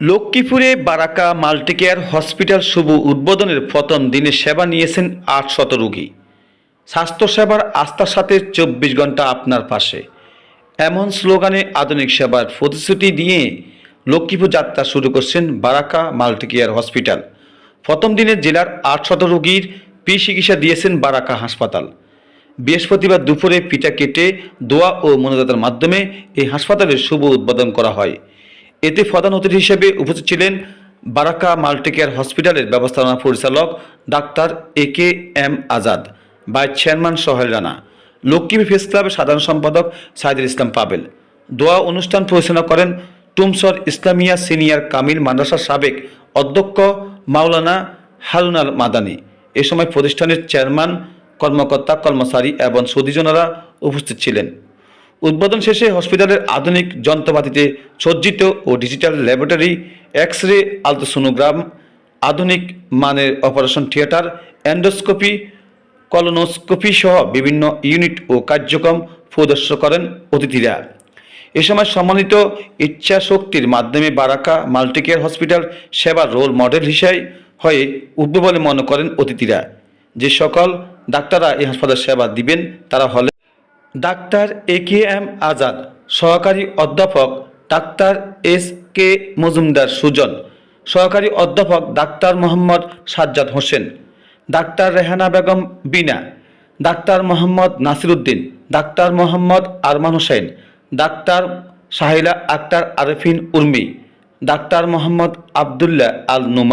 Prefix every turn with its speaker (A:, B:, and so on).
A: লক্ষ্মীপুরে বারাকা Multicare hospital শুভ উদ্বোধনের প্রথম দিনে সেবা নিয়েছেন আট আটশত রোগী। স্বাস্থ্যসেবার আস্থার সাথে চব্বিশ ঘণ্টা আপনার পাশে। এমন স্লোগানে আধুনিক সেবার প্রতিশ্রুতি দিয়ে লক্ষ্মীপুর যাত্রা শুরু করছেন বারাকা মাল্টিকেয়ার হসপিটাল। প্রথম দিনে জেলার আটশত রোগীর পি চিকিৎসা দিয়েছেন বারাকা হাসপাতাল। বৃহস্পতিবার দুপুরে পিঠা কেটে দোয়া ও মনোদাতার মাধ্যমে এই হাসপাতালের শুভ উদ্বোধন করা হয়। এতে প্রধান অতিথি হিসেবে উপস্থিত ছিলেন বারাকা মাল্টিকেয়ার হসপিটালের ব্যবস্থাপনা পরিচালক doctor A K M Azad, vice chairman Sohel Rana, Lakshmi face ক্লাবের সাধারণ সম্পাদক সাইদুল ইসলাম পাবেল। দোয়া অনুষ্ঠান পরিচালনা করেন টুমসর ইসলামিয়া সিনিয়র কামিল মাদ্রাসার সাবেক অধ্যক্ষ মাওলানা হারুন আল মাদানী। এ সময় প্রতিষ্ঠানের চেয়ারম্যান, কর্মকর্তা, কর্মচারী এবং সদীজনেরা উপস্থিত ছিলেন। উদ্বোধন শেষে হসপিটালের আধুনিক যন্ত্রপাতিতে সজ্জিত ও digital laboratory X ray ultrasonogram, আধুনিক মানের অপারেশন থিয়েটার, অ্যান্ডোস্কোপি, কলোনোস্কোপি সহ বিভিন্ন ইউনিট ও কার্যক্রম প্রদর্শন করেন অতিথিরা। এ সময় সম্মানিত ইচ্ছা শক্তির মাধ্যমে বারাকা মাল্টিকেয়ার হসপিটাল সেবার রোল মডেল হিসেবে হয়ে উঠবে বলে মনে করেন অতিথিরা। যে সকল ডাক্তাররা এই হাসপাতাল সেবা দিবেন, তারা হলে doctor A K M Azad, সহকারী অধ্যাপক doctor S K Majumdar Sujan, সহকারী অধ্যাপক doctor Mohammad Sajjad Hossain, doctor Rehana Begum Bina, doctor Mohammad Nasiruddin, doctor Mohammad Arman Hossain, doctor Sahila Akter Arfin Urmi, doctor Mohammad Abdullah Al Numa